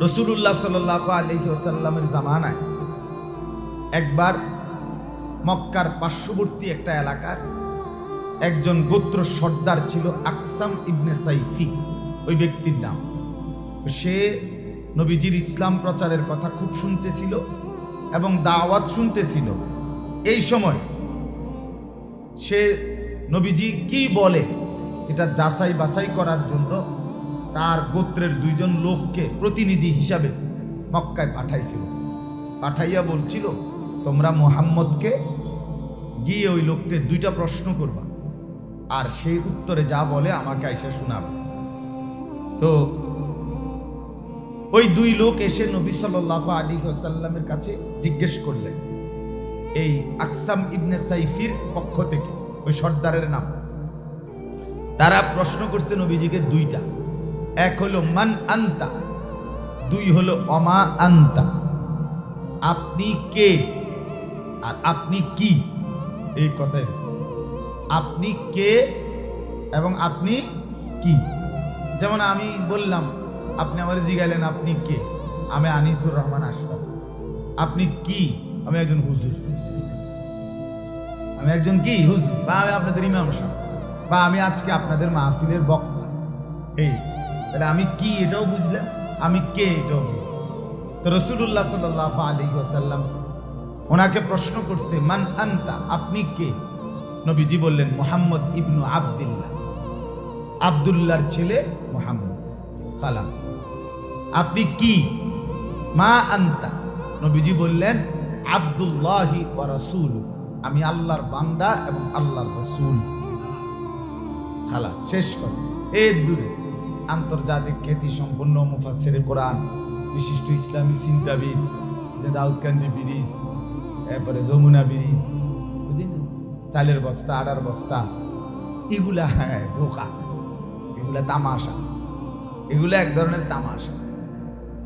রসুল্লাহ সাল আলহি আসাল্লামের জামানায় একবার মক্কার পার্শ্ববর্তী একটা এলাকার একজন গোত্র সর্দার ছিল আকসাম ইবনে সাইফি, ওই ব্যক্তির নাম। তো সে নবীজির ইসলাম প্রচারের কথা খুব শুনতেছিল এবং দাওয়াত শুনতেছিল। এই সময় সে নবীজি কি বলে? এটা যাচাই বাছাই করার জন্য তার গোত্রের দুইজন লোককে প্রতিনিধি হিসাবে মক্কায় পাঠাইছিল। পাঠাইয়া বলছিল, তোমরা মোহাম্মদকে গিয়ে ওই লোককে দুইটা প্রশ্ন করবা, আর সেই উত্তরে যা বলে আমাকে আইসা শোনাবে। তো ওই দুই লোক এসে নবী সাল্লাহ আলী সাল্লামের কাছে জিজ্ঞেস করলেন, এই আকসাম ইবনে সাইফির পক্ষ থেকে, ওই সর্দারের নাম? তারা প্রশ্ন করছে নবীজিকে দুইটা। এক হলো মান আন্তা, দুই হলো অমা আন্তা। আপনি কে আর আপনি কি? এই কথাই। আপনি কে এবং আপনি কি? যেমন আমি বললাম, আপনি আমার জিগাইলেন আপনি কে? আমি আনিসুর রহমান আশরাফ আপনি কি? আমি একজন হুজুর। আমি একজন কি? হুজুর। বা আমি আপনাদের ইমাম সাহেব। বা আমি আজকে আপনাদের মাহফিলের বক্তা। এই তাহলে আমি কি এটাও বুঝলাম? আমি কে এটাও বুঝলাম? তো রসুল্লাহ সাল্লাহ আলী ওসাল্লাম ওনাকে প্রশ্ন করছে, মান আন্তা? আপনি কে? নবীজি বললেন, মোহাম্মদ ইবনু আবদুল্লাহ। আবদুল্লাহর ছেলে মোহাম্মদ। খালাস। আপনি কি? মা আন্তা। নবীজি বললেন, আবদুল্লাহি ও রসুল। আমি আল্লাহর বান্দা এবং আল্লাহর রসুল। খালাস, শেষ কথা। এর দূরে। আন্তর্জাতিক খ্যাতি সম্পন্ন মুফাসের কোরআন বিশিষ্ট ইসলামী চিন্তাবিদ যে দাউদকান্দি ব্রিজ এরপরে যমুনা ব্রিজ বুঝলেন? চালের বস্তা আটার বস্তা এগুলা হ্যাঁ ধোকা। এগুলা তামাশা। এগুলো এক ধরনের তামাশা।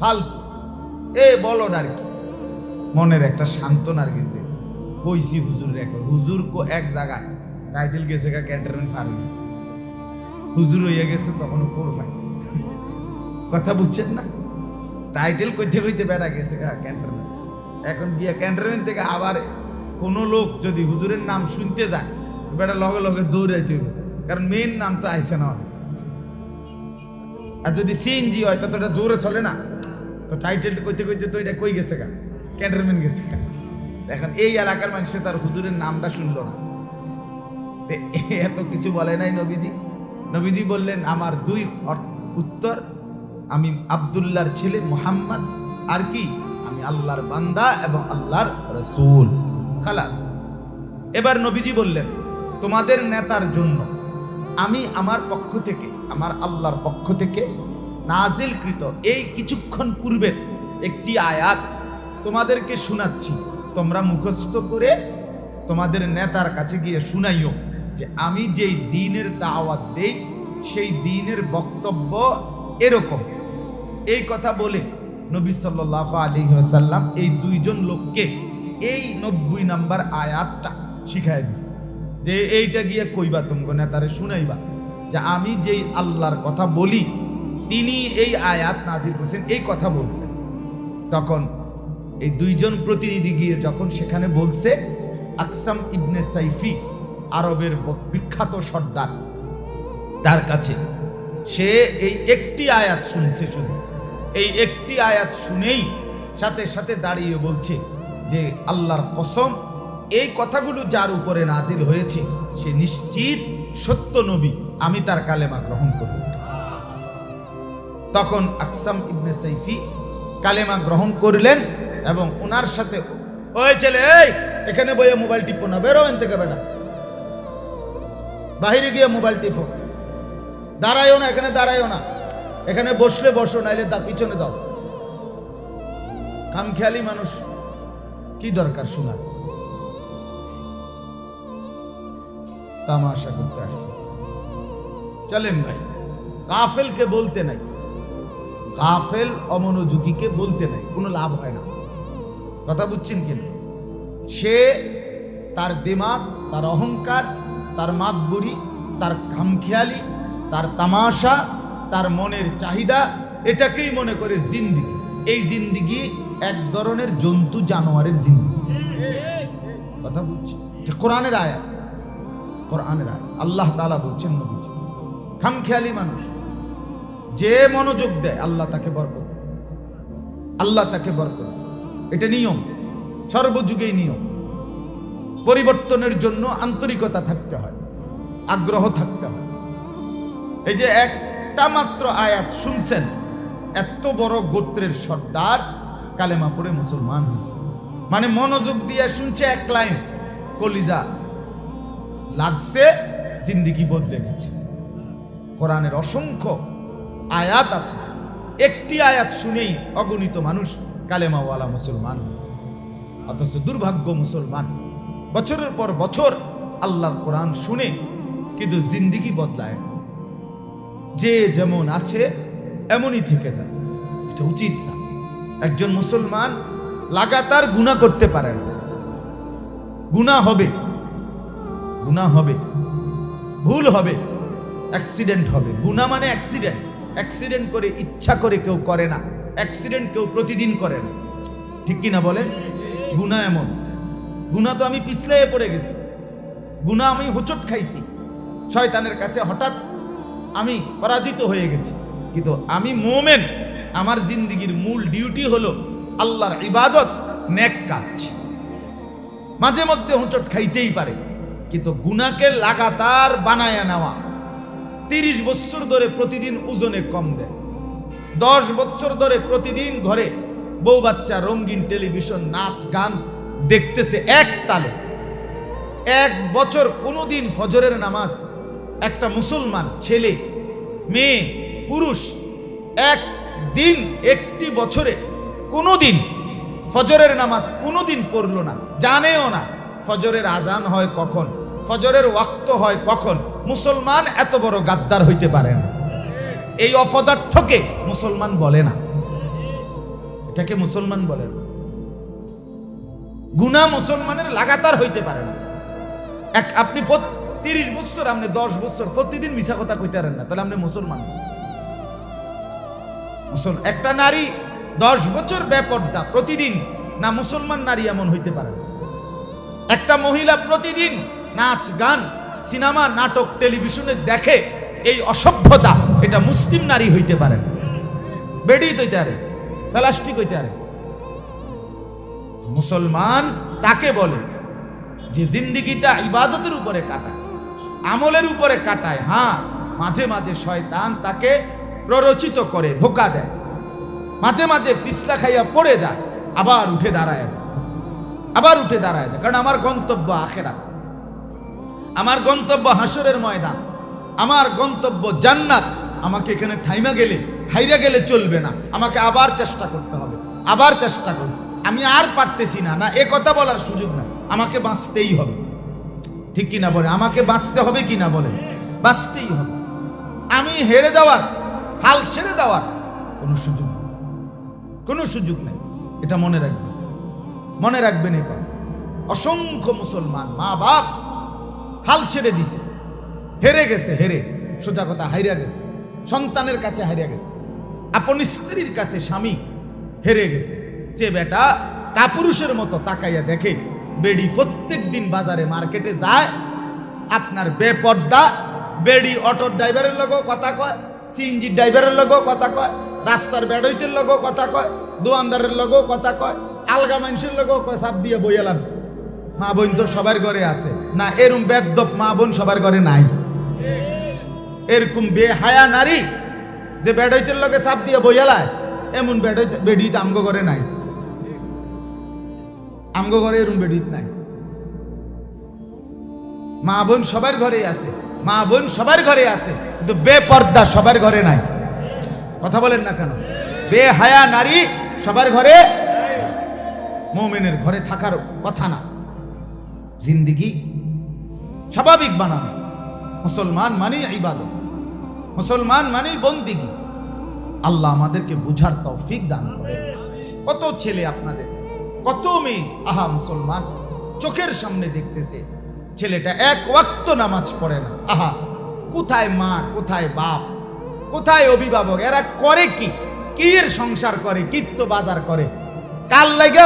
ফালতু। এ বলো আর কি। মনের একটা সান্ত্বনার কিছু কইছি হুজুরের একবার হুজুর কো এক জায়গায়। টাইটেল গেছে গা ক্যান্টারমেন্ট ফার্মে। হুজুর হইয়া গেছে তখন কোরফাই কথা বুঝছেন না? টাইটেল কইতে কইতে বেড়া গেছে গা ক্যান্টারমেন্ট এখন গিয়া ক্যান্টারমেন্ট থেকে আবার কোনো লোক যদি হুজুরের নাম শুনতে যায় বেটা লগে লগে দৌড়াইতে হবে কারণ মেইন নাম তো আইসে না। আর যদি সিএনজি হয়, তা এটা জোরে চলে না। তো টাইটেল কইতে কইতে তো এটা কই গেছে গা? ক্যান্টারমেন্ট গেছে গা। এখন এই এলাকার মানুষে তার হুজুরের নামটা শুনলো না। এত কিছু বলে নাই নবীজি। নবীজি বললেন, আমার দুই উত্তর, আমি আবদুল্লাহর ছেলে মোহাম্মদ, আর কি? আমি আল্লাহর বান্দা এবং আল্লাহর রসুল। খালাস। এবার নবীজি বললেন, তোমাদের নেতার জন্য আমি আমার পক্ষ থেকে, আমার আল্লাহর পক্ষ থেকে নাজিলকৃত এই কিছুক্ষণ পূর্বের একটি আয়াত তোমাদেরকে শোনাচ্ছি। তোমরা মুখস্থ করে তোমাদের নেতার কাছে গিয়ে শুনাইও। যে আমি যেই দিনের দাওয়াত দেই, সেই দিনের বক্তব্য এরকম। এই কথা বলে নবী সাল্লাহ আলী সাল্লাম এই দুইজন লোককে এই নব্বই নাম্বার আয়াতটা শিখাই দিছে। যে এইটা গিয়ে কইবা তোমগো নেতারে শুনাইবা। যে আমি যেই আল্লাহর কথা বলি, তিনি এই আয়াত নাজির করছেন, এই কথা বলছেন। তখন এই দুইজন প্রতিনিধি গিয়ে যখন সেখানে বলছে, আকসাম ইবনে সাইফি আরবের বিখ্যাত সর্দার। তার কাছে সে এই একটি আয়াত শুনছে শুধু। এই একটি আয়াত শুনেই সাথে সাথে দাঁড়িয়ে বলছে যে, আল্লাহর কসম, এই কথাগুলো যার উপরে নাজিল হয়েছে, সে নিশ্চিত সত্য নবী। আমি তার কালেমা গ্রহণ করব তখন আকসাম ইবনে সাইফি কালেমা গ্রহণ করলেন এবং ওনার সাথে, ওই ছেলে, এই, এখানে বইয়ে মোবাইল টিপো না, বেরো এন থেকে বেটা। বাহিরে গিয়ে মোবাইল টিপো। দাঁড়ায়ও না, এখানে দাঁড়ায়ও না। এখানে বসলে বসো, নাইলে তা পিছনে দাও। খামখেয়ালি মানুষ, কি দরকার শোনার? তামাশা করতে আসছে। চলেন ভাই কাফেলকে বলতে নাই। কাফেল অমনোযোগীকে বলতে নাই, কোনো লাভ হয় না। কথা বুঝছেন কিনা? সে তার দিমাগ, তার অহংকার তার মাতবুরি তার খামখেয়ালি, তার তামাশা, তার মনের চাহিদা, এটাকেই মনে করে জিন্দিগি। এই জিন্দিগি এক ধরনের জন্তু জানোয়ারের জিন্দিগি। কথা বলছি? কোরআনের আয়াত। কোরআনের আয়া আল্লাহ তালা বলছেন নবীজি, খামখেয়ালি মানুষ, যে মনোযোগ দেয়, আল্লাহ তাকে বরকত। আল্লাহ তাকে বরকত। এটা নিয়ম, সর্বযুগেই নিয়ম। পরিবর্তনের জন্য আন্তরিকতা থাকতে হয়, আগ্রহ থাকতে হয়। এই যে একটা মাত্র আয়াত শুনছেন, এত বড় গোত্রের সর্দার কালেমা পড়ে মুসলমান হয়েছে। মানে মনোযোগ দিয়ে শুনছে এক লাইন, কলিজা লাগছে, জিন্দিগি বদলে গেছে। কোরআনের অসংখ্য আয়াত আছে। একটি আয়াত শুনেই অগণিত মানুষ কালেমাওয়ালা মুসলমান হয়েছে। অথচ দুর্ভাগ্য মুসলমান। বছরের পর বছর আল্লাহর কোরআন শুনে কিন্তু জিন্দিগি বদলায়। না। যে যেমন আছে, এমনই থেকে যায়। এটা উচিত না। একজন মুসলমান লাগাতার গুণা করতে পারে না। গুণা হবে। গুণা হবে। ভুল হবে। অ্যাক্সিডেন্ট হবে। গুণা মানে অ্যাক্সিডেন্ট। অ্যাক্সিডেন্ট করে ইচ্ছা করে কেউ করে না। অ্যাক্সিডেন্ট কেউ প্রতিদিন করে না। ঠিক কি না বলেন? গুণা এমন। গুণা তো আমি পিছলে পড়ে গেছি। গুণা আমি হোঁচট খাইছি। শয়তানের কাছে হঠাৎ আমি পরাজিত হয়ে গেছি। কিন্তু আমি মোমেন, আমার জিন্দিগির মূল ডিউটি হলো আল্লাহর ইবাদত, নেক কাজ। মাঝে মধ্যে হোঁচট খাইতেই পারে, কিন্তু গুনাকে লাগাতার বানায় নেওয়া তিরিশ বছর ধরে প্রতিদিন ওজনে কম দেয়। দশ বছর ধরে প্রতিদিন ঘরে বউ বাচ্চা, রঙিন টেলিভিশন, নাচ, গান দেখতেছে এক তালে। এক বছর কোনোদিন ফজরের নামাজ, একটা মুসলমান ছেলে, মেয়ে, পুরুষ, এক দিন, একটি বছরে কোনোদিন ফজরের নামাজ কোনোদিন পড়ল না, জানেও না ফজরের আজান হয় কখন, ফজরের ওয়াক্ত হয় কখন। মুসলমান এত বড় গাদ্দার হইতে পারে না। এই অপদার্থকে মুসলমান বলে না। এটাকে মুসলমান বলে না। গুণা মুসলমানের লাগাতার হইতে পারে না এক, আপনি তিরিশ বছর আপনি দশ বছর প্রতিদিন মিশা কথা কইতে পারেন না, তাহলে আপনি মুসলমান মুসল একটা নারী দশ বছর বেপর্দা প্রতিদিন, না মুসলমান নারী এমন হইতে পারে। একটা মহিলা প্রতিদিন নাচ, গান, সিনেমা, নাটক, টেলিভিশনে দেখে এই অসভ্যতা, এটা মুসলিম নারী হইতে পারে। বেডি হইতে পারে, প্লাস্টিক হইতে পারে মুসলমান তাকে বলে যে জিন্দিগিটা ইবাদতের উপরে কাটায়, আমলের উপরে কাটায়। হ্যাঁ মাঝে মাঝে শয়তান তাকে প্ররোচিত করে, ধোকা দেয়। মাঝে মাঝে পিছলা খাইয়া পড়ে যায়, আবার উঠে দাঁড়ায় যায়। আবার উঠে দাঁড়ায় যায়। কারণ আমার গন্তব্য আখেরা আমার গন্তব্য হাসরের ময়দান। আমার গন্তব্য জান্নাত। আমাকে এখানে থাইমা গেলে, হাইরা গেলে চলবে না। আমাকে আবার চেষ্টা করতে হবে। আবার চেষ্টা করব আমি আর পারতেছি না না, এ কথা বলার সুযোগ না আমাকে বাঁচতেই হবে। ঠিক কি না বলে? আমাকে বাঁচতে হবে কি না বলে? বাঁচতেই হবে। আমি হেরে যাওয়ার, হাল ছেড়ে দেওয়ার কোনো সুযোগ নেই। কোনো সুযোগ নেই। এটা মনে রাখবেন। মনে রাখবেন কথা। অসংখ্য মুসলমান মা বাপ হাল ছেড়ে দিছে। হেরে গেছে, হেরে। সোজা কথা, হাইরা গেছে। সন্তানের কাছে হারিয়া গেছে। আপন স্ত্রীর কাছে স্বামী হেরে গেছে। যে বেটা কাপুরুষের মতো তাকাইয়া দেখে বেডি প্রত্যেক দিন বাজারে মার্কেটে যায়, আপনার বেপর্দা, বেডি অটোর ড্রাইভারের লগেও কথা কয়, সিএনজি ড্রাইভারের লগেও কথা কয়, রাস্তার বেড়ইতের লগেও কথা কয় দোয়ানদারের লগেও কথা কয়, আলগা মানুষের লগেও কয় সাপ দিয়ে বইয়ালাম মা বোন তো সবার ঘরে আছে। না, এরম বেদ্যপ মা বোন সবার ঘরে নাই। এরকম বেহায়া নারী যে বেড়ইতের লগে সাপ দিয়ে বইয়ালায় এমন বেড়ইতে বেডিত আমগো ঘরে নাই। আমগো ঘরে এরম বেডিত নাই। মা বোন সবার ঘরে আছে, মা বোন সবার ঘরে আছে, কিন্তু বেপর্দা সবার ঘরে নাই। কথা বলেন না কেন? বেহায়া নারী সবার ঘরে মৌমেনের ঘরে থাকার কথা না। জিন্দিগি স্বাভাবিক বানানো। মুসলমান মানে ইবাদত, মুসলমান মানে বন্দিগি। আল্লাহ আমাদেরকে বুঝার তৌফিক দান করে কত ছেলে আপনাদের কত মেয়ে? আহা, মুসলমান, চোখের সামনে দেখতেছে, ছেলেটা এক ওয়াক্ত নামাজ পড়ে না। আহা, কোথায় মা, কোথায় বাপ, কোথায় অভিভাবক, এরা করে কি? কি এর সংসার করে কিত্ত বাজার করে? কাল লাগে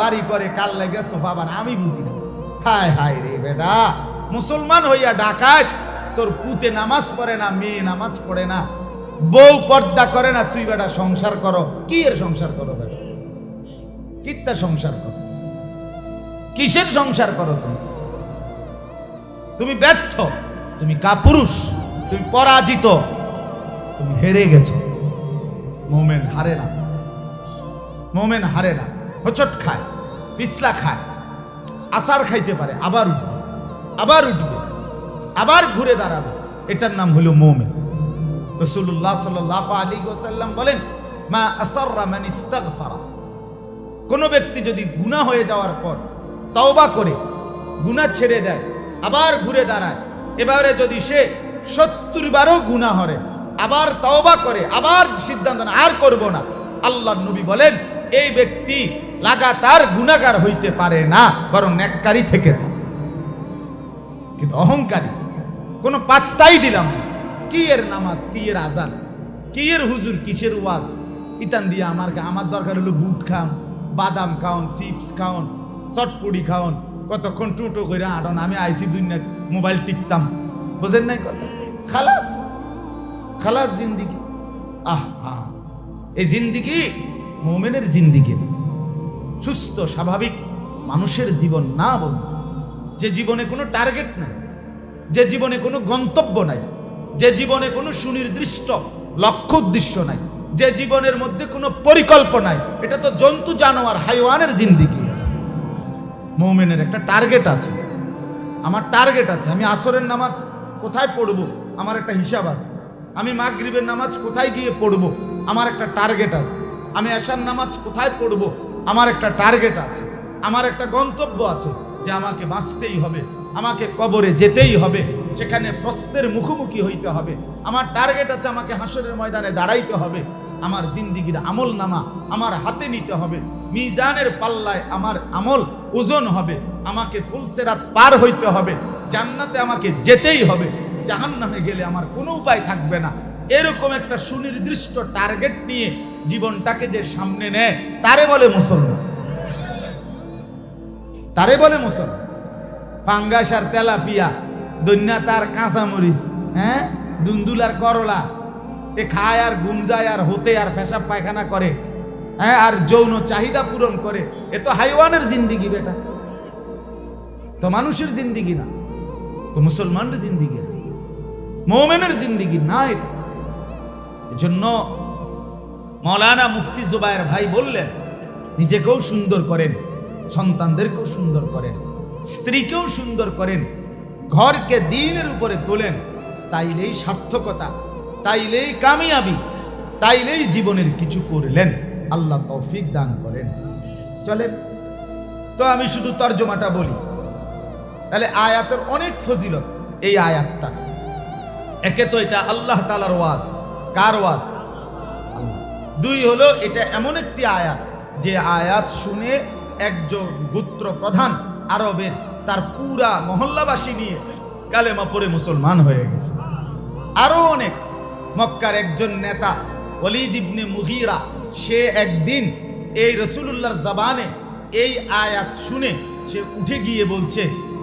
বাড়ি করে কাল লাগে সোফা বানা আমি বুঝি না। হায় হায় রে বেটা, মুসলমান হইয়া ডাকাত, তোর পুতে নামাজ পড়ে না, মেয়ে নামাজ পড়ে না, বউ পর্দা করে না, তুই বেটা সংসার করো কি এর সংসার করো বেটা? কিত্তা সংসার করো? কিসের সংসার করো তুমি? তুমি ব্যর্থ, তুমি কাপুরুষ, তুমি পরাজিত, তুমি হেরে গেছো। মোমেন হারে না। মোমেন হারে না। হোচট খায়, পিছলা খায় আসার খাইতে পারে, আবার উঠবে আবার উঠবে, আবার ঘুরে দাঁড়াবে। এটার নাম হলো মোমেন। রসুল্লাহ সাল্লাহ আলী ওসাল্লাম বলেন, মা আসাররা মান ইস্তাগফারা। কোনো ব্যক্তি যদি গুনাহ হয়ে যাওয়ার পর তওবা করে গুনাহ ছেড়ে দেয় আবার ঘুরে দাঁড়ায় এবারে যদি সে সত্তর বারও গুনাহ হরে আবার তওবা করে আবার সিদ্ধান্ত নেয়, আর করব না। আল্লাহ নবী বলেন এই ব্যক্তি লাগাতার গুনাহগার হইতে পারে না বরং নেককারী থেকে যায়। কিন্তু অহংকারী কোনো পাত্তাই দিলাম না। কি এর নামাজ কি এর আজান কি এর হুজুর কিসের ওয়াজ? ইতান দিয়ে আমার আমার দরকার হলো বুট খান বাদাম খাওন চিপস খাওন চটপুড়ি খাওন, কতক্ষণ টুটো করে আটন, আমি আইসি দুনিয়া মোবাইল টিপতাম। বোঝেন নাই কথা? খালাস খালাস জিন্দিগি। আহ, এই জিন্দিগি মোমেনের জিন্দিগি। সুস্থ, স্বাভাবিক মানুষের জীবন না বন্ধু। যে জীবনে কোনো টার্গেট নাই, যে জীবনে কোনো গন্তব্য নাই, যে জীবনে কোনো সুনির্দিষ্ট লক্ষ্য উদ্দেশ্য নাই যে জীবনের মধ্যে কোনো পরিকল্পনা নাই এটা তো জন্তু, জানোয়ার, হাইওয়ানের জিন্দিগি। মৌমেনের একটা টার্গেট আছে। আমার টার্গেট আছে, আমি আসরের নামাজ কোথায় পড়ব? আমার একটা হিসাব আছে। আমি মাগরিবের নামাজ কোথায় গিয়ে পড়ব? আমার একটা টার্গেট আছে। আমি এশার নামাজ কোথায় পড়ব? আমার একটা টার্গেট আছে। আমার একটা গন্তব্য আছে যে আমাকে বাঁচতেই হবে, আমাকে কবরে যেতেই হবে, সেখানে প্রশ্নের মুখোমুখি হইতে হবে। আমার টার্গেট আছে আমাকে হাসরের ময়দানে দাঁড়াইতে হবে। আমার জিন্দিগির আমল নামা আমার হাতে নিতে হবে। মিজানের পাল্লায় আমার আমল ওজন হবে। আমাকে ফুলসেরাত পার হইতে হবে। জান্নাতে আমাকে যেতেই হবে। জাহান নামে গেলে আমার কোনো উপায় থাকবে না। এরকম একটা সুনির্দিষ্ট টার্গেট নিয়ে জীবনটাকে যে সামনে নেয়, তারে বলে মুসলমান। তারে বলে মুসলমান। পাঙ্গাস আর তেলাপিয়া দৈন্যা তার কাঁচামরিচ হ্যাঁ? দুন্দুল আর করলা এ খায় আর গুঞ্জায় আর হতে আর পেশাব পায়খানা করে। হ্যাঁ আর যৌন চাহিদা পূরণ করে। এ তো হাইওয়ানের জিন্দিগি বেটা। তো মানুষের জিন্দিগি না। তো মুসলমানের জিন্দিগি না। মোমেনের জিন্দিগি না এটা। এজন্য মৌলানা মুফতি জুবায়ের ভাই বললেন, নিজেকেও সুন্দর করেন, সন্তানদেরকেও সুন্দর করেন, স্ত্রীকেও সুন্দর করেন, ঘরকে দিনের উপরে তোলেন, তাইলেই সার্থকতা। তাইলেই কামিয়াবি, তাইলেই জীবনের কিছু করলেন। আল্লাহ তৌফিক দান করেন। চলে, তো আমি শুধু তর্জমাটা বলি। তাহলে আয়াতের অনেক ফজিলত এই আয়াতটা। একে তো এটা আল্লাহ তালার ওয়াজ। কার ওয়াজ? দুই হলো, এটা এমন একটি আয়াত, যে আয়াত শুনে একজন গোত্র প্রধান আরবের তার পুরা মহল্লাবাসী নিয়ে কালেমা পরে মুসলমান হয়ে গেছে। আরও অনেক। মক্কার একজন নেতা ওলিদ ইবনে মুগিরা, সে একদিন এই রসুলুল্লাহর জবানে এই আয়াত শুনে সে উঠে গিয়ে বলছে,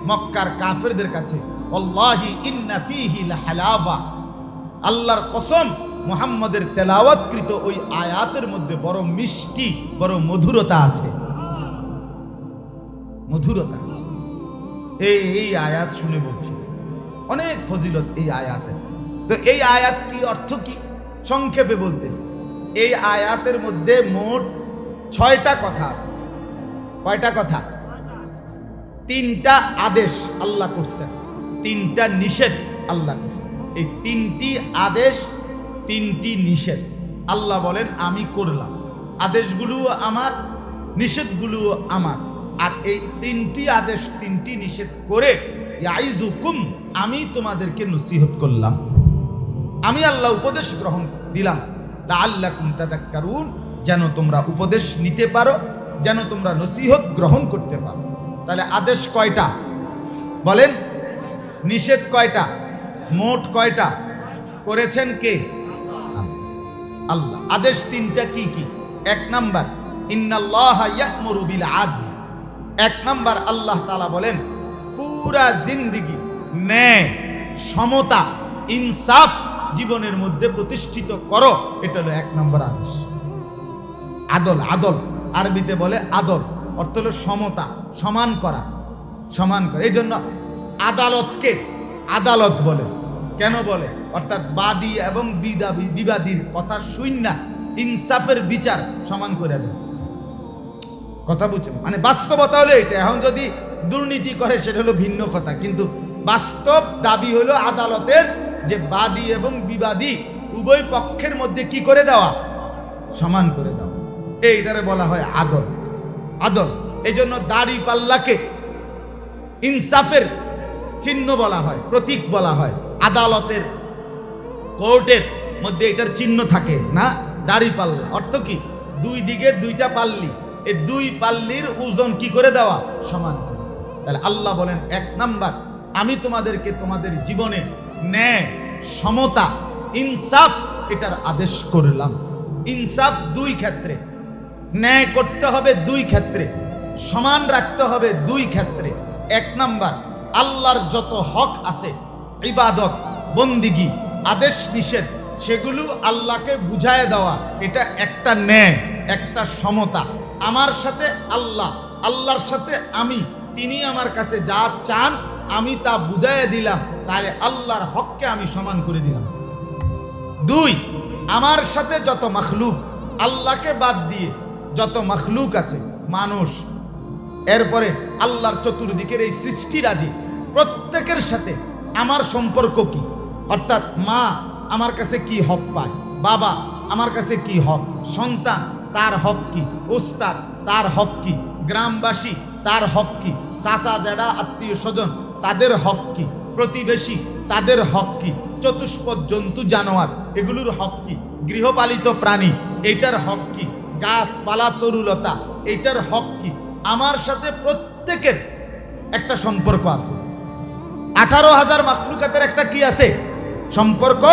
মক্কার কাফেরদের কাছে আল্লাহর কসম, মুহাম্মদের তেলাওয়াতকৃত ওই আয়াতের মধ্যে বড় মিষ্টি, বড় মধুরতা আছে। মধুরতা আছে। এই এই আয়াত শুনে বলছি, অনেক ফজিলত এই আয়াতে তো এই আয়াত কি অর্থ কি? সংক্ষেপে বলতেছি। এই আয়াতের মধ্যে মোট ছয়টা কথা আছে। কয়টা কথা? তিনটা আদেশ আল্লাহ করছেন। তিনটা নিষেধ আল্লাহ করছেন। এই তিনটি আদেশ, তিনটি নিষেধ। আল্লাহ বলেন, আমি করলাম। আদেশগুলো আমার, নিষেধগুলো আমার। আর এই তিনটি আদেশ, তিনটি নিষেধ করে ইয়াইজুকুম আমি তোমাদেরকে নসিহত করলাম। আমি আল্লাহ উপদেশ গ্রহণ দিলাম। লাআল্লাকুম তাদাক্কারুন, যেন তোমরা উপদেশ নিতে পারো, যেন তোমরা নসিহত গ্রহণ করতে পারো। তাহলে আদেশ কয়টা? বলেন, নিষেধ কয়টা? মোট কয়টা? করেছেন কে? আল্লাহ। আল্লাহ আদেশ তিনটা কি কি? এক নাম্বার বিল আদল। এক নাম্বার, আল্লাহ তালা বলেন, পুরা জিন্দিগি ন্যায়, সমতা, ইনসাফ জীবনের মধ্যে প্রতিষ্ঠিত করো, এটা হলো এক নম্বর আদেশ। আদল আদল, আরবিতে বলে আদল, অর্থ হলো সমতা, সমান করা সমান করা। এই জন্য আদালতকে আদালত বলে। কেন বলে? অর্থাৎ বাদী এবং বিদাবি, বিবাদীর কথা শূন্য ইনসাফের বিচার সমান করে দেয় কথা বুঝছেন? মানে বাস্তবতা হলো এটা। এখন যদি দুর্নীতি করে, সেটা হলো ভিন্ন কথা। কিন্তু বাস্তব দাবি হলো আদালতের যে বাদী এবং বিবাদী উভয় পক্ষের মধ্যে কি করে দেওয়া? সমান করে দেওয়া। এইটারে বলা হয় আদল। আদল। এই জন্য দাড়ি পাল্লাকে ইনসাফের চিহ্ন বলা হয়, প্রতীক বলা হয়। আদালতের কোর্টের মধ্যে এটার চিহ্ন থাকে না? দাড়ি পাল্লা। অর্থ কি? দুই দিকে দুইটা পাল্লি। এই দুই পাল্লির ওজন কি করে দেওয়া? সমান তাহলে আল্লাহ বলেন, এক নাম্বার, আমি তোমাদেরকে তোমাদের জীবনে ন্যায়, সমতা, ইনসাফ, এটার আদেশ করলাম। ইনসাফ দুই ক্ষেত্রে, ন্যায় করতে হবে দুই ক্ষেত্রে, সমান রাখতে হবে দুই ক্ষেত্রে। এক নাম্বার, আল্লাহর যত হক আছে, ইবাদত, বন্দিগি, আদেশ নিষেধ, সেগুলো আল্লাহকে বুঝায় দেওয়া, এটা একটা ন্যায়, একটা সমতা। আমার সাথে আল্লাহ, আল্লাহর সাথে আমি, তিনি আমার কাছে যা চান আমি তা বুঝাইয়া দিলাম, তাহলে আল্লাহর হককে আমি সমান করে দিলাম। দুই, আমার সাথে যত মখলুক, আল্লাহকে বাদ দিয়ে যত মখলুক আছে, মানুষ। এরপরে আল্লাহর চতুর্দিকের এই সৃষ্টিরাজি প্রত্যেকের সাথে আমার সম্পর্ক কি? অর্থাৎ মা আমার কাছে কি হক পায়? বাবা আমার কাছে কি হক? সন্তান তার হক কি? উস্তাদ তার হক কি? গ্রামবাসী তার হক কি? চাচা জেডা আত্মীয় স্বজন তাদের হক কি? প্রতিবেশী, তাদের হক কি? চতুষ্পদ জন্তু, জানোয়ার, এগুলোর হক কি? গৃহপালিত প্রাণী, এটার হক কি? গাছপালা, তরুলতা, এটার হক কি? আমার সাথে প্রত্যেকের একটা সম্পর্ক আছে। আঠারো হাজার মাকলুকাতের একটা কি আছে? সম্পর্ক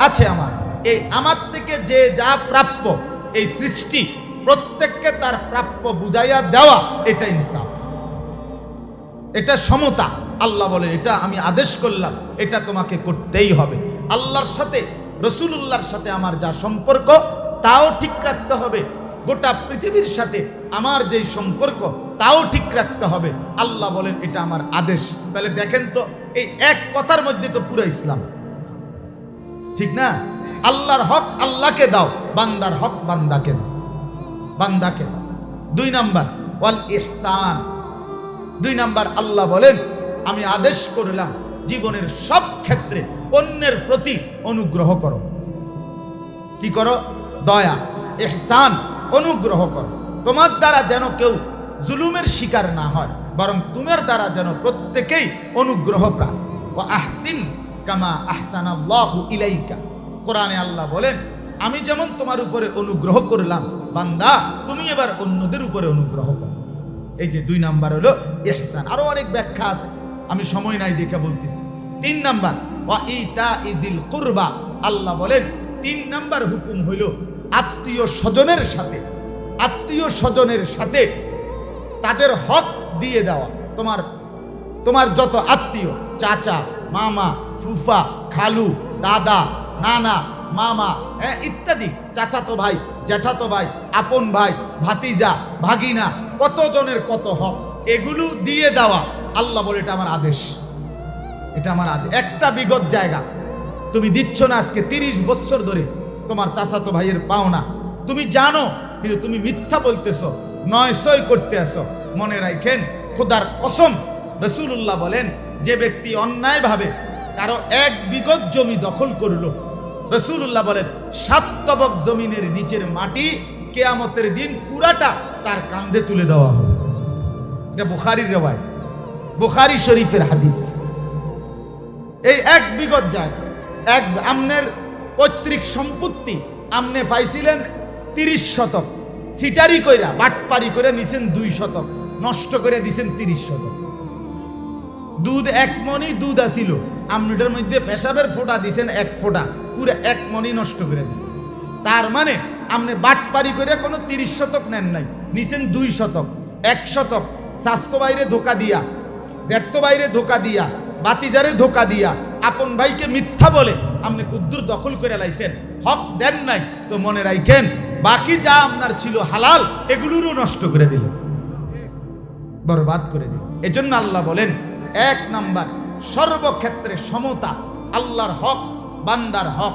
আছে আমার। এই আমার থেকে যে যা প্রাপ্য, এই সৃষ্টি প্রত্যেককে তার প্রাপ্য বুঝাইয়া দেওয়া, এটা ইনসাফ। এটা সমতা। আল্লাহ বলেন, এটা আমি আদেশ করলাম, এটা তোমাকে করতেই হবে। আল্লাহর সাথে, রসুলুল্লাহর সাথে আমার যা সম্পর্ক, তাও ঠিক রাখতে হবে। গোটা পৃথিবীর সাথে আমার যেই সম্পর্ক, তাও ঠিক রাখতে হবে। আল্লাহ বলেন, এটা আমার আদেশ। তাহলে দেখেন তো, এই এক কথার মধ্যে তো পুরো ইসলাম। ঠিক না? আল্লাহর হক আল্লাহকে দাও, বান্দার হক বান্দাকে দাও। বান্দাকে দাও। দুই নাম্বার, ওয়াল ইহসান। দুই নাম্বার, আল্লাহ বলেন আমি আদেশ করলাম, জীবনের সব ক্ষেত্রে অন্যের প্রতি অনুগ্রহ করো। কি করো? দয়া, এহসান, অনুগ্রহ করো। তোমার দ্বারা যেন কেউ জুলুমের শিকার না হয়, বরং তোমার দ্বারা যেন প্রত্যেকেই অনুগ্রহ প্রাপ ও আহসিন কামা আহসান ইলাইকা। কোরআনে আল্লাহ বলেন, আমি যেমন তোমার উপরে অনুগ্রহ করলাম, বান্দা, তুমি এবার অন্যদের উপরে অনুগ্রহ করো। এই যে দুই নাম্বার হলো এহসান। আরও অনেক ব্যাখ্যা আছে। আমি সময় নাই দেখে বলতেছি। তিন নাম্বার ইজিল কুরবা, আল্লাহ বলেন, তিন নাম্বার হুকুম হইল আত্মীয় স্বজনের সাথে, আত্মীয় স্বজনের সাথে তাদের হক দিয়ে দেওয়া। তোমার তোমার যত আত্মীয়, চাচা, মামা, ফুফা, খালু, দাদা, নানা, মামা হ্যাঁ ইত্যাদি, চাচাতো ভাই, জ্যাঠাতো ভাই, আপন ভাই, ভাতিজা, ভাগিনা, কতজনের কত হক, এগুলো দিয়ে দেওয়া। আল্লাহ বলে, এটা আমার আদেশ। এটা আমার আদেশ। একটা বিগত জায়গা। তুমি দিচ্ছ না আজকে তিরিশ বছর ধরে। তোমার চাচাতো ভাইয়ের পাওনা তুমি জানো, কিন্তু তুমি মিথ্যা বলতেছো নয় সই করতে আসো মনে রাখেন, খোদার কসম রসুল্লাহ বলেন, যে ব্যক্তি অন্যায়ভাবে কারও এক বিগত জমি দখল করল। রসুল্লাহ বলেন, সাত তবক জমিনের নিচের মাটি কেয়ামতের দিন পুরাটা তার কান্ধে তুলে দেওয়া হবে। এটা বুখারির রেওয়ায় বুখারি শরীফের হাদিস। এই এক বিগত জায়গা এক আমনের পৈতৃক সম্পত্তি, আমনে পাইছিলেন তিরিশ শতক। সিটারি কইরা, বাটপারি করে নিছেন দুই শতক, নষ্ট করে দিছেন তিরিশ শতক। দুধ এক মনি দুধ আসিল আমনেটার মধ্যে পেশাবের ফোঁটা দিছেন এক ফোঁটা, পুরো এক মনি নষ্ট করে দিছেন। তার মানে আপনি বাটপারি করে কোনো তিরিশ শতক নেন নাই, নিছেন দুই শতক, এক শতক স্বাস্থ্য বাইরে ধোকা দিয়া জ্যাঠত বাইরে ধোকা দিয়া, বাতিজারে ধোকা দিয়া, আপন ভাইকে মিথ্যা বলে আপনি কুদ্দুর দখল করে লাইছেন। হক দেন নাই, তো মনে রাখেন বাকি যা আপনার ছিল হালাল, এগুলোরও নষ্ট করে দিল। বরবাদ করে দিল। এজন্য আল্লাহ বলেন, এক নাম্বার, সর্বক্ষেত্রে সমতা, আল্লাহর হক, বান্দার হক,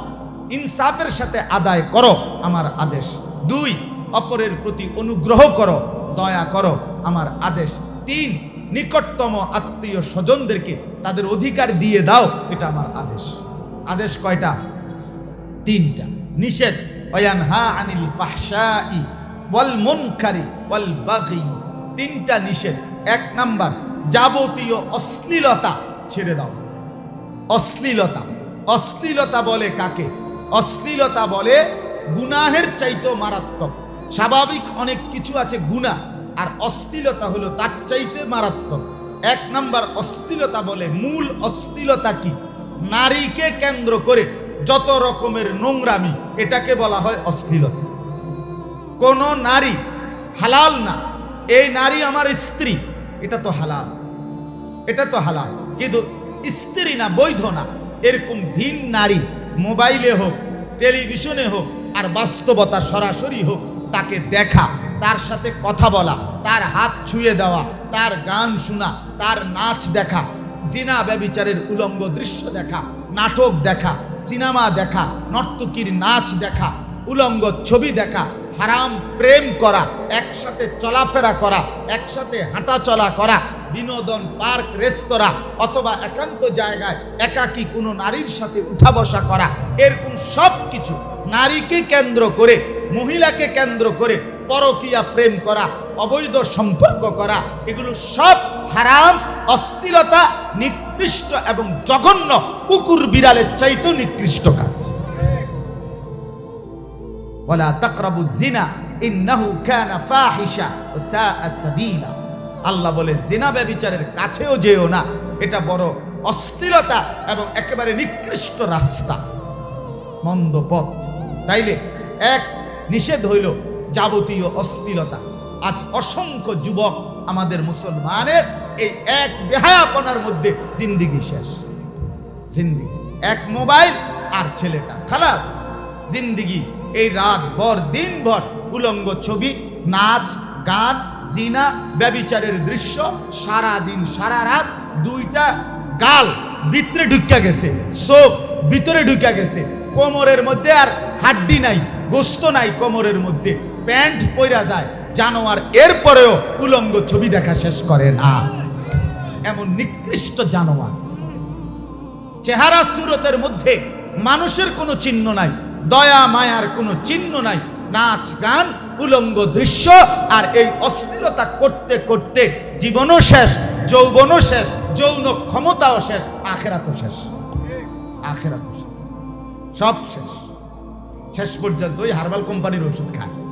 ইনসাফের সাথে আদায় করো, আমার আদেশ। দুই, অপরের প্রতি অনুগ্রহ করো, দয়া করো, আমার আদেশ। তিন নিকটতম আত্মীয় স্বজনদেরকে তাদের অধিকার দিয়ে দাও, এটা আমার আদেশ। আদেশ কয়টা? তিনটা। নিষেধ, ওয়ানহা আনিল ফাহশাই ওয়াল মুনকারি ওয়াল তিনটা নিষেধ। এক নাম্বার, যাবতীয় অশ্লীলতা ছেড়ে দাও। অশ্লীলতা। অশ্লীলতা বলে কাকে? অশ্লীলতা বলে গুনাহের চাইতো মারাত্মক। স্বাভাবিক অনেক কিছু আছে গুনাহ। আর অশ্লীলতা হলো তার চাইতে মারাত্মক। এক নাম্বার অশ্লীলতা বলে মূল অশ্লীলতা কি? নারীকে কেন্দ্র করে যত রকমের নোংরামি, এটাকে বলা হয় অশ্লীলতা। কোন নারী হালাল না, এই নারী আমার স্ত্রী, এটা তো হালাল। এটা তো হালাল, কিন্তু স্ত্রী না, বৈধ না, এরকম ভিন নারী মোবাইলে হোক, টেলিভিশনে হোক, আর বাস্তবতা সরাসরি হোক, তাকে দেখা তার সাথে কথা বলা, তার হাত ছুঁয়ে দেওয়া, তার গান শোনা, তার নাচ দেখা, জিনা ব্যবিচারের উলঙ্গ দৃশ্য দেখা, নাটক দেখা, সিনেমা দেখা, নর্তকীর নাচ দেখা, উলঙ্গ ছবি দেখা, হারাম প্রেম করা, একসাথে চলাফেরা করা, একসাথে হাঁটা চলা করা, বিনোদন পার্ক, রেস্তোরাঁ অথবা একান্ত জায়গায় একাকী কোনো নারীর সাথে উঠা বসা করা, এরকম সব কিছু নারীকে কেন্দ্র করে, মহিলাকে কেন্দ্র করে পরকীয়া, প্রেম করা, অবৈধ সম্পর্ক করা, এগুলো সব হারাম, অস্থিরতা, নিকৃষ্ট এবং জঘন্য কুকুর বিড়ালের চাইতে নিকৃষ্ট কাজ। ওয়ালা তাকরাবু জিনা ইন্নাহু কানা ফাহিশা ওয়া সাআ সাবিলা। আল্লাহ বলে জিনা ব্যভিচারের কাছেও যেও না, এটা বড় অস্থিরতা এবং একেবারে নিকৃষ্ট রাস্তা। মন্দ পথ। তাইলে এক নিষেধ হইল যাবতীয় অস্থিরতা। আজ অসংখ্য যুবক আমাদের মুসলমানের এই এক বেহায়াপনার মধ্যে জিন্দিগি শেষ। জিন্দিগি। এক মোবাইল আর ছেলেটা। খালাস, জিন্দিগি। এই রাত ভর, দিন ভর উলঙ্গ ছবি, নাচ, গান, জিনা, ব্যবিচারের দৃশ্য সারা দিন সারা রাত দুইটা গাল ভিতরে ঢুকা গেছে, চোখ ভিতরে ঢুকা গেছে। কোমরের মধ্যে আর হাড্ডি নাই, গোস্ত নাই কোমরের মধ্যে। প্যান্ট পইরা যায়। জানোয়ার এরপরেও উলঙ্গ ছবি দেখা শেষ করে না। এমন নিকৃষ্ট জানোয়ার। চেহারা সুরতের মধ্যে মানুষের কোনো চিহ্ন নাই, দয়া, মায়ার কোনো চিহ্ন নাই। নাচ, গান, উলঙ্গ দৃশ্য আর এই অস্থিরতা করতে করতে জীবনও শেষ, যৌবনও শেষ, যৌন ক্ষমতাও শেষ, আখেরাতও শেষ। আখেরাতও শেষ। সব শেষ। শেষ পর্যন্ত ওই হার্বাল কোম্পানির ওষুধ খায়।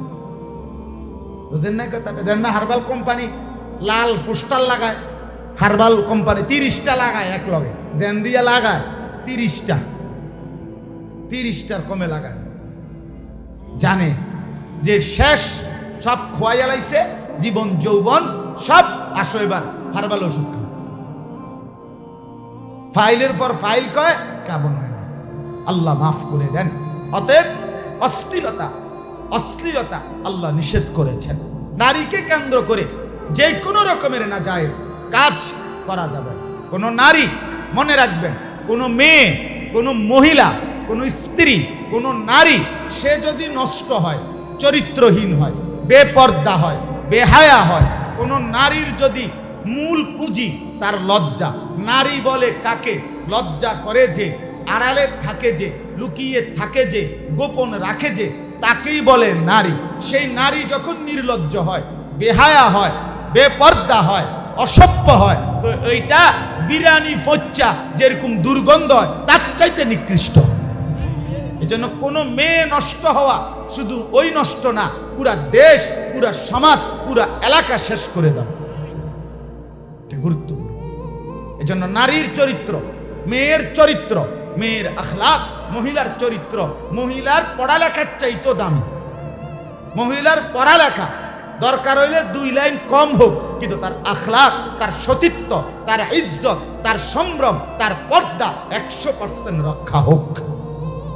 বুঝেন না কথা না, হার্বাল কোম্পানি লাল পোস্টার লাগায়, হার্বাল কোম্পানি তিরিশটা লাগায় এক লগে জেন দিয়া লাগায়, তিরিশটা। তিরিশটার কমে লাগায়। জানে যে শেষ, সব খোয়াই লাইছে, জীবন, যৌবন, সব আসো এবার, হার্বাল ওষুধ খাও। ফাইলের পর ফাইল কয়, কাবন হয় না। আল্লাহ মাফ করে দেন। অতএব অশ্লীলতা অশ্লীলতা আল্লাহ নিষেধ করেছেন। নারীকে কেন্দ্র করে যে কোনো রকমের না জায়েজ কাজ করা যাবে। কোনো নারী মনে রাখবেন, কোনো মেয়ে, কোনো মহিলা, কোনো স্ত্রী, কোনো নারী, সে যদি নষ্ট হয়, চরিত্রহীন হয়, বেপর্দা হয়, বেহায়া হয়, কোনো নারীর যদি মূল পুঁজি তার লজ্জা। নারী বলে কাকে? লজ্জা করে যে, আড়ালে থাকে যে, লুকিয়ে থাকে যে, গোপন রাখে যে তাকেই বলে নারী। সেই নারী যখন নির্লজ্জ হয়, বেহায়া হয়, বেপর্দা হয়, অসভ্য হয়, তো এইটা বিরানি ফচ্চা যেরকম দুর্গন্ধ হয়, তার চাইতে নিকৃষ্ট। এজন্য কোনো মেয়ে নষ্ট হওয়া শুধু ওই নষ্ট না, পুরা দেশ, পুরা সমাজ, পুরা এলাকা শেষ করে দাও। গুরুত্বপূর্ণ। এজন্য নারীর চরিত্র, মেয়ের চরিত্র মেয়ের আখলাক মহিলার চরিত্র, মহিলার পড়ালেখার চাইতো দামি। মহিলার পড়ালেখা দরকার হইলে দুই লাইন কম হোক, কিন্তু তার আখলাক তার সতীত্ব, তার ইজ্জত, তার সম্ভ্রম, তার পর্দা একশো পার্সেন্ট রক্ষা হোক।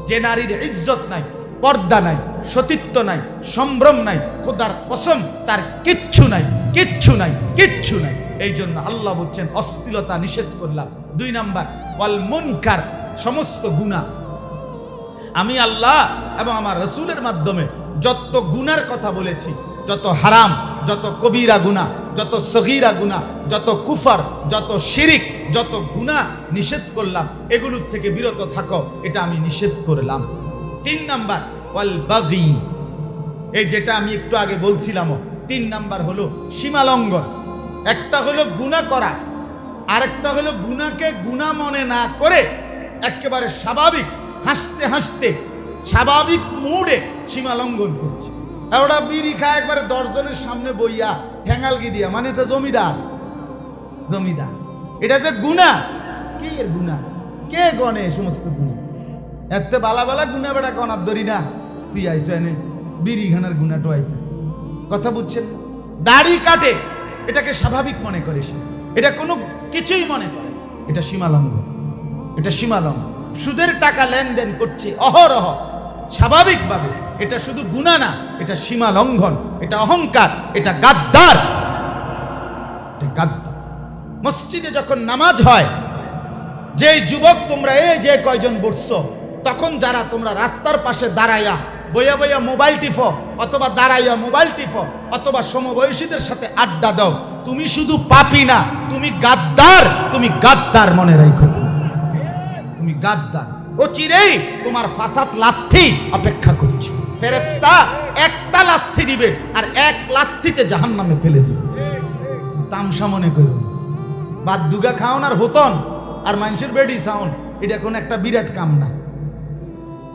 যে নারীর ইজ্জত নাই, পর্দা নাই, সতীত্ব নাই, সম্ভ্রম নাই, খোদার কসম, তার কিচ্ছু নাই কিচ্ছু নাই কিচ্ছু নাই। এই জন্য আল্লাহ বলছেন, অশ্লীলতা নিষেধ করলাম। দুই নাম্বার, ওয়াল মুনকার সমস্ত গুণা। আমি আল্লাহ এবং আমার রসুলের মাধ্যমে যত গুনার কথা বলেছি, যত হারাম, যত কবিরা গুনা যত সগিরা গুনা যত কুফার, যত শিরিক, যত গুনাহ নিষেধ করলাম, এগুলোর থেকে বিরত থাকো, এটা আমি নিষেধ করলাম। তিন নাম্বার, ওয়াল বাগি। এই যেটা আমি একটু আগে বলছিলাম তিন নাম্বার হলো সীমালঙ্ঘন। একটা হলো গুনাহ করা, আরেকটা হলো গুনাকে গুনাহ মনে না করে একেবারে স্বাভাবিক, হাসতে হাসতে, স্বাভাবিক মুডে সীমা লঙ্ঘন করছে। আর ওরা বিড়ি খায় একবারে দশজনের সামনে বইয়া ঠ্যাঙ্গালগি দিয়া। মানে এটা জমিদার। জমিদার। এটা যে গুণা, কে এর গুণা? কে গনে সমস্ত গুণা? এত বালা বালা গুণা বেটা গনার ধরি না। তুই আইস এনে বিড়ি খানার গুণা টোয়াইতে কথা বুঝছেন? দাড়ি কাটে, এটাকে স্বাভাবিক মনে করে সে। এটা কোনো কিছুই মনে করে এটা সীমালঙ্ঘন এটা সীমালঙ্ঘন। সুদের টাকা লেনদেন করছে অহরহ। স্বাভাবিকভাবে এটা শুধু গুণা না, এটা সীমা লঙ্ঘন এটা অহংকার, এটা গাদ্দার। গাদ্দার। মসজিদে যখন নামাজ হয় যে যুবক তোমরা এই যে কয়জন বসছো? তখন যারা তোমরা রাস্তার পাশে দাঁড়াইয়া, বইয়া বইয়া মোবাইল টিফো অথবা দাঁড়াইয়া মোবাইল টিফো অথবা সমবয়সীদের সাথে আড্ডা দাও, তুমি শুধু পাপি না, তুমি গাদ্দার তুমি গাদ্দার মনে রাখো। তুমি গাদ্দার। ও চিরেই তোমার ফাসাদ লাথি অপেক্ষা করছে। ফেরেস্তা একটা লাথি দিবে আর এক লাথিতে জাহান্নামে ফেলে দিবে। তামসা মনে করুন বাদ দুগা খাওন আর হতন আর মানুষের বেডি সাউন এটা কোনো একটা বিরাট কাম না।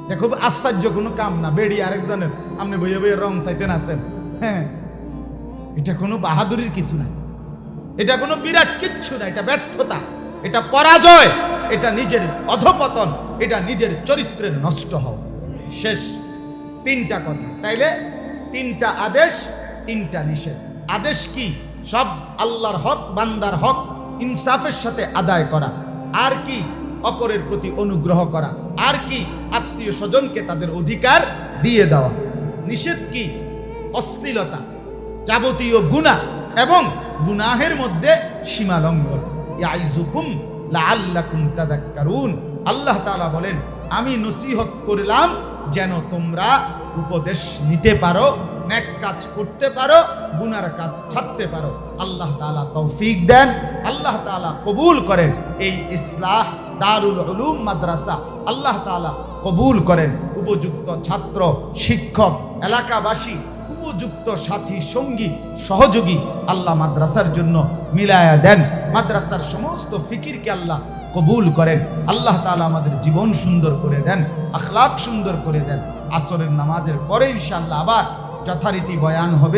এটা খুব আশ্চর্য কোনো কাম না। বেডি আরেকজনের, আপনি বইয়ে বইয়ে রং চাইতেন আছেন। হ্যাঁ এটা কোনো বাহাদুরির কিছু না। এটা কোনো বিরাট কিচ্ছু না, এটা ব্যর্থতা, এটা পরাজয়। এটা নিজের অধপতন, এটা নিজের চরিত্রের নষ্ট হওয়া শেষ। তিনটা কথা। তাইলে তিনটা আদেশ, তিনটা নিষেধ। আদেশ কি? সব আল্লাহর হক, বান্দার হক, ইনসাফের সাথে আদায় করা। আর কি? অপরের প্রতি অনুগ্রহ করা। আর কি? আত্মীয় স্বজনকে তাদের অধিকার দিয়ে দেওয়া। নিষেধ কি? অশ্লীলতা, যাবতীয় গুণা এবং গুনাহের মধ্যে সীমা লঙ্ঘন ইয়াইজুকুম আল্লাহ তাআলা বলেন, আমি নসিহত করলাম যেন তোমরা উপদেশ নিতে পারো নেক কাজ করতে পারো, গুনার কাজ ছাড়তে পারো। আল্লাহ তাআলা তৌফিক দেন, আল্লাহ তাআলা কবুল করেন এই ইসলাহ, দারুল উলুম মাদ্রাসা। আল্লাহ তাআলা কবুল করেন, উপযুক্ত ছাত্র, শিক্ষক, এলাকাবাসী উপযুক্ত সাথী, সঙ্গী, সহযোগী আল্লাহ মাদ্রাসার জন্য মিলায়া দেন। মাদ্রাসার সমস্ত ফিকিরকে আল্লাহ কবুল করেন। আল্লাহ তালা আমাদের জীবন সুন্দর করে দেন আখলাক সুন্দর করে দেন। আসরের নামাজের পরে ইনশাল্লাহ আবার যথারীতি বয়ান হবে।